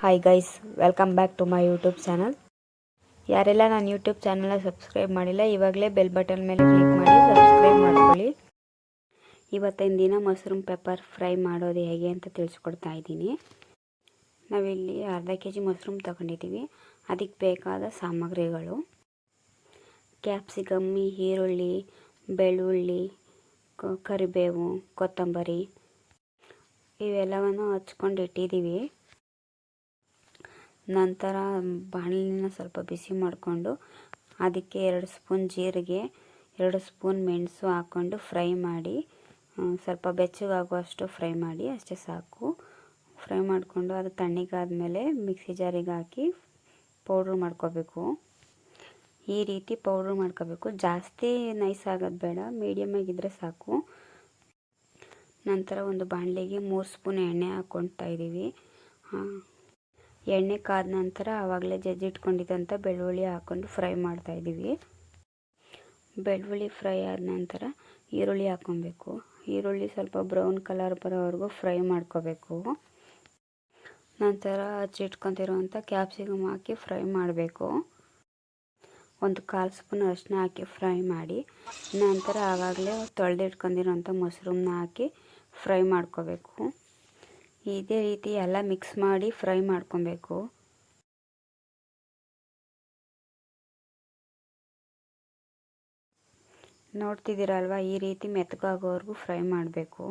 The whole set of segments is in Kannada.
Hi guys welcome back to my YouTube channel ಯಾರೆಲ್ಲ ನನ್ನ ಯೂಟ್ಯೂಬ್ ಚಾನಲ್ನ ಸಬ್ಸ್ಕ್ರೈಬ್ ಮಾಡಿಲ್ಲ, ಇವಾಗಲೇ ಬೆಲ್ ಬಟನ್ ಮೇಲೆ ಕ್ಲಿಕ್ ಮಾಡಿ ಸಬ್ಸ್ಕ್ರೈಬ್ ಮಾಡ್ಕೊಳ್ಳಿ. ಇವತ್ತಿನ ದಿನ ಮಶ್ರೂಮ್ ಪೆಪ್ಪರ್ ಫ್ರೈ ಮಾಡೋದು ಹೇಗೆ ಅಂತ ತಿಳಿಸ್ಕೊಡ್ತಾ ಇದ್ದೀನಿ. ನಾವಿಲ್ಲಿ ಅರ್ಧ ಕೆ ಜಿ ಮಶ್ರೂಮ್ ತೊಗೊಂಡಿದ್ದೀವಿ. ಅದಕ್ಕೆ ಬೇಕಾದ ಸಾಮಗ್ರಿಗಳು. ಕ್ಯಾಪ್ಸಿಕಮ್ ಈರುಳ್ಳಿ, ಬೆಳ್ಳುಳ್ಳಿ ಕರಿಬೇವು, ಕೊತ್ತಂಬರಿ, ಇವೆಲ್ಲವನ್ನು ಹಚ್ಕೊಂಡು ಇಟ್ಟಿದ್ದೀವಿ. ನಂತರ ಬಾಣಲಿನ ಸ್ವಲ್ಪ ಬಿಸಿ ಮಾಡಿಕೊಂಡು ಅದಕ್ಕೆ ಎರಡು ಸ್ಪೂನ್ ಜೀರಿಗೆ, ಎರಡು ಸ್ಪೂನ್ ಮೆಣಸು ಹಾಕ್ಕೊಂಡು ಫ್ರೈ ಮಾಡಿ ಸ್ವಲ್ಪ ಬೆಚ್ಚಗಾಗುವಷ್ಟು ಫ್ರೈ ಮಾಡಿ ಅಷ್ಟೇ ಸಾಕು. ಫ್ರೈ ಮಾಡಿಕೊಂಡು ಅದು ತಣ್ಣಗಾದ್ಮೇಲೆ ಮಿಕ್ಸಿ ಜಾರಿಗೆ ಹಾಕಿ ಪೌಡ್ರ್ ಮಾಡ್ಕೋಬೇಕು. ಈ ರೀತಿ ಪೌಡ್ರ್ ಮಾಡ್ಕೋಬೇಕು. ಜಾಸ್ತಿ ನೈಸ್ ಆಗೋದು ಬೇಡ, ಮೀಡಿಯಮ್ ಆಗಿದ್ದರೆ ಸಾಕು. ನಂತರ ಒಂದು ಬಾಣಲೆಗೆ ಮೂರು ಸ್ಪೂನ್ ಎಣ್ಣೆ ಹಾಕ್ಕೊಳ್ತಾ ಇದ್ದೀವಿ ಎಣ್ಣೆ ಕಾದ ನಂತರ ಆವಾಗಲೇ ಜಜ್ಜಿಟ್ಕೊಂಡಿದ್ದಂಥ ಬೆಳ್ಳುಳ್ಳಿ ಹಾಕ್ಕೊಂಡು ಫ್ರೈ ಮಾಡ್ತಾ ಇದ್ದೀವಿ. ಬೆಳ್ಳುಳ್ಳಿ ಫ್ರೈ ಆದ ನಂತರ ಈರುಳ್ಳಿ ಹಾಕ್ಕೊಬೇಕು. ಈರುಳ್ಳಿ ಸ್ವಲ್ಪ ಬ್ರೌನ್ ಕಲರ್ ಬರೋವರೆಗೂ ಫ್ರೈ ಮಾಡ್ಕೋಬೇಕು. ನಂತರ ಹಚ್ಚಿಟ್ಕೊತಿರುವಂಥ ಕ್ಯಾಪ್ಸಿಕಮ್ ಹಾಕಿ ಫ್ರೈ ಮಾಡಬೇಕು. ಒಂದು ಕಾಲು ಸ್ಪೂನ್ ಅರಿಶಿನ ಹಾಕಿ ಫ್ರೈ ಮಾಡಿ, ನಂತರ ಆವಾಗಲೇ ತೊಳೆದಿಟ್ಕೊಂಡಿರೋಂಥ ಮೊಸರನ್ನ ಹಾಕಿ ಫ್ರೈ ಮಾಡ್ಕೋಬೇಕು. ಇದೇ ರೀತಿ ಎಲ್ಲ ಮಿಕ್ಸ್ ಮಾಡಿ ಫ್ರೈ ಮಾಡ್ಕೊಬೇಕು. ನೋಡ್ತಿದ್ದೀರಲ್ವ, ಈ ರೀತಿ ಮೆತ್ತಗಾಗೋವರೆಗೂ ಫ್ರೈ ಮಾಡಬೇಕು.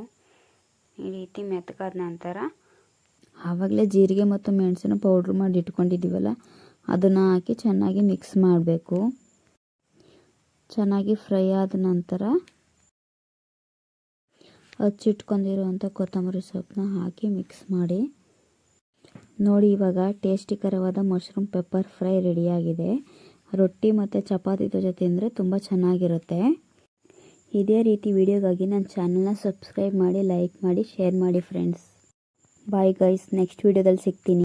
ಈ ರೀತಿ ಮೆತ್ತಗಾದ ನಂತರ ಆವಾಗಲೇ ಜೀರಿಗೆ ಮತ್ತು ಮೆಣಸಿನ ಪೌಡ್ರ್ ಮಾಡಿ ಇಟ್ಕೊಂಡಿದ್ದೀವಲ್ಲ, ಅದನ್ನು ಹಾಕಿ ಚೆನ್ನಾಗಿ ಮಿಕ್ಸ್ ಮಾಡಬೇಕು. ಚೆನ್ನಾಗಿ ಫ್ರೈ ಆದ ನಂತರ ಹಚ್ಚಿಟ್ಕೊಂಡಿರುವಂಥ ಕೊತ್ತಂಬರಿ ಸೊಪ್ಪನ್ನ ಹಾಕಿ ಮಿಕ್ಸ್ ಮಾಡಿ. ನೋಡಿ, ಇವಾಗ ಟೇಸ್ಟಿಕರವಾದ ಮಶ್ರೂಮ್ ಪೆಪ್ಪರ್ ಫ್ರೈ ರೆಡಿಯಾಗಿದೆ. ರೊಟ್ಟಿ ಮತ್ತು ಚಪಾತಿ ಜೊತೆ ತಿಂದರೆ ತುಂಬ ಚೆನ್ನಾಗಿರುತ್ತೆ. ಇದೇ ರೀತಿ ವಿಡಿಯೋಗಾಗಿ ನನ್ನ ಚಾನಲ್ನ ಸಬ್ಸ್ಕ್ರೈಬ್ ಮಾಡಿ, ಲೈಕ್ ಮಾಡಿ, ಶೇರ್ ಮಾಡಿ ಫ್ರೆಂಡ್ಸ್ ಬಾಯ್ ಗೈಸ್ ನೆಕ್ಸ್ಟ್ ವಿಡಿಯೋದಲ್ಲಿ ಸಿಗ್ತೀನಿ.